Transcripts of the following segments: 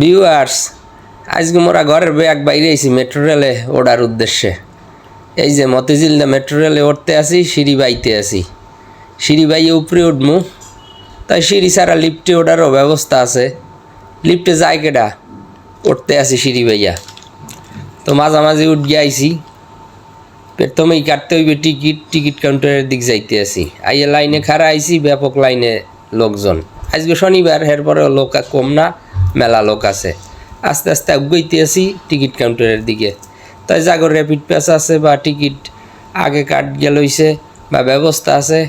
Viewers আজকে মোরা ঘরের ব্যাগ বাইরে আইছি মেট্রো রেলে ওড়ার উদ্দেশ্যে। এই যে মতিঝিল দা মেট্রো রেলে উঠতে আসি সিঁড়ি বাইতে আসি সিঁড়ি বাইয়ে উপরে উঠমু। তাই সিঁড়ি ছাড়া লিফটে ওঠারও ব্যবস্থা আছে। লিফটে যায় কেডা? উঠতে আসি সিঁড়ি বাইয়া। তো মাঝামাঝি উঠ গিয়ে আইছি। প্রথমেই কাটতে হইবে টিকিট টিকিট কাউন্টারের দিক যাইতে আসি আইয়ে লাইনে খাড়া আইছি, ব্যাপক লাইনে লোকজন। আজকে শনিবার, এরপরেও লোক কম না। মেলা লোক আছে। আস্তে আস্তে আগুইতে আসি টিকিট কাউন্টারের দিকে। তাই জাগর র্যাপিড প্যাস আছে বা টিকিট আগে কাট গেল হইছে বা ব্যবস্থা আছে,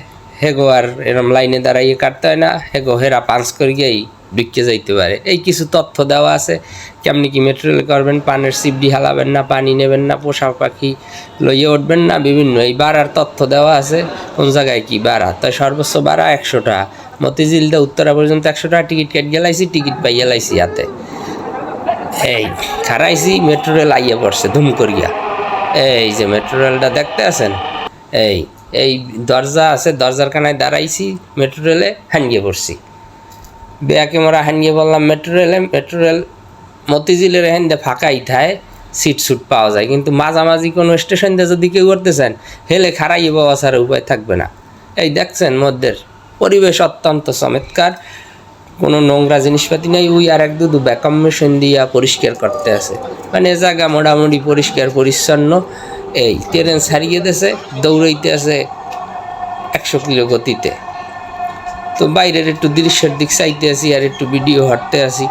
হেগো আর এরম লাইনে দাঁড়াইয়ে কাটতে হয় না, হেগো হেরা পাঞ্চ করে গিয়েই ঢুকে যাইতে পারে। এই কিছু তথ্য দেওয়া আছে, কেমনি কি মেটেরিয়াল করবেন, পানের সিপডি হালাবেন না, পানি নেবেন না, পোষা পাখি লইয়ে উঠবেন না, বিভিন্ন। এই বাড়ার তথ্য দেওয়া আছে, কোন জায়গায় কি বাড়া? তাই সর্বোচ্চ বাড়া একশো টাকা মতিঝিলদা উত্তরা পর্যন্ত একশো টাকা টিকিট কেটে গেলাইছি, টিকিট পাইয়া লাইছি হাতে। এই খারাইছি মেট্রো রেল আইয়া পড়ছে, ধুম করিয়া। এই যে মেট্রো রেলটা দেখতে আছেন? এই এই দরজা আছে দরজার কানায় দাঁড়াইছি মেট্রো রেলে হানিয়ে পড়ছি। বেয়াকে মোরা হানিয়ে বললাম মেট্রো রেলে মেট্রো রেল মতিঝিলের এখান দিয়ে ফাঁকা ইঠায় সিট সুট পাওয়া যায়, কিন্তু মাঝামাঝি কোনো স্টেশন দিয়ে যদি কেউ করতেছেন হেলে খারাইয়ে পাওয়া ছাড়া উপায় থাকবে না। এই দেখছেন মধ্যের পরিবেশ অত্যন্ত চমৎকার। কোনো নোংরা জিনিসপাতি নাই ওই আর এক দুদু ব্যাকআপ মেশিন দিয়া পরিষ্কার করতে আছে। মানে জায়গা মোটামুটি পরিষ্কার, পরিচ্ছন্ন। এই ট্রেন ছাড়িয়ে দিয়েছে, দৌড়াইতে আছে একশো কিলো গতিতে। তো বাইরের একটু দৃশ্যের দিক চাইতে আসি আর একটু ভিডিও হাঁটতে আসি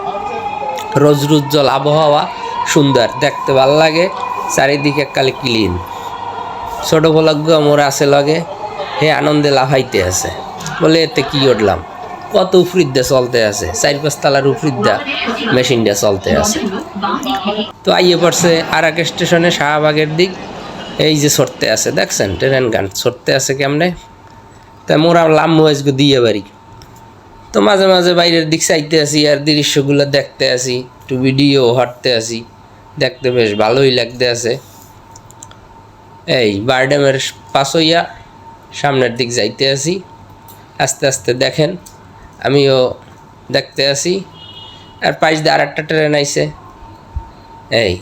রোজ রুজ্জ্বল আবহাওয়া সুন্দর, দেখতে ভালো লাগে, চারিদিকে কালে ক্লিন ছোট বলজ্ঞ মোর আছে লগে, হে আনন্দে লাফাইতে আছে। বলে এতে কি উঠলাম? কত উফরিদ্দা চলতে আছে? চার পাঁচ তালার উফরিদ্দা মেশিনটা চলতে আছে। তো আইয়ে পড়ছে আর এক স্টেশনে শাহবাগের দিক। এই যে সরতে আছে, দেখছেন? ট্রেন গান সরতে আছে কেমনে? তাই মোরা লাম আজকে দিয়ে বাড়ি। তো মাঝে মাঝে বাইরের দিক চাইতে আসি আর দৃশ্যগুলো দেখতে আসি, একটু ভিডিও হাঁটতে আসি। দেখতে বেশ ভালোই লাগতে আছে। এই বারডেমের পাশ হইয়া সামনের দিক যাইতে আসি। আস্তে আস্তে দেখেন, আমিও দেখতে আসি আর পাশ দিয়ে আর একটা ট্রেন আইসে এই,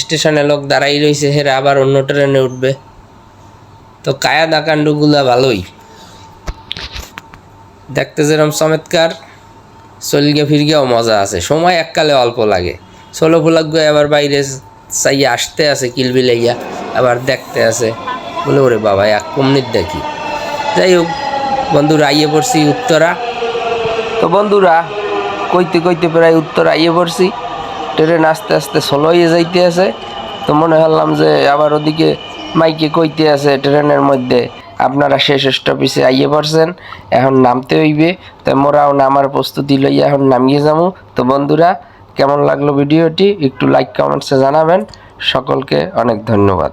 স্টেশনে লোক দাঁড়াই রইছে, হেরা আবার অন্য ট্রেনে উঠবে। তো কায়াদা কাণ্ডগুলা ভালোই। দেখতে যেরকম চমৎকার, চলগে ফিরগেও মজা আছে। সময় এককালে অল্প লাগে। ষোলো ফুলাগ্য আবার বাইরে চাইয়া আসতে আছে কিলবিলাইয়া আবার দেখতে আছে। বলে, ওরে বাবা, এক কমনির দেখি। যাই হোক বন্ধুরা, আইয়ে পড়ছি উত্তরা। তো বন্ধুরা, কইতে কইতে প্রায় উত্তর আইয়ে পড়ছি। ট্রেন আস্তে আস্তে স্লো হয়ে যাইতে আছে। তো মনে হলাম যে আবার ওদিকে মাইকে কইতে আছে ট্রেনের মধ্যে, আপনারা শেষ স্টপেজে আইয়ে পড়ছেন, এখন নামতে হইবে। তো মোরাও নামার প্রস্তুতি লইয়া এখন নামিয়ে যাব। তো বন্ধুরা, কেমন লাগল ভিডিওটি? একটু লাইক কমেন্টসে জানাবেন। সকলকে অনেক ধন্যবাদ।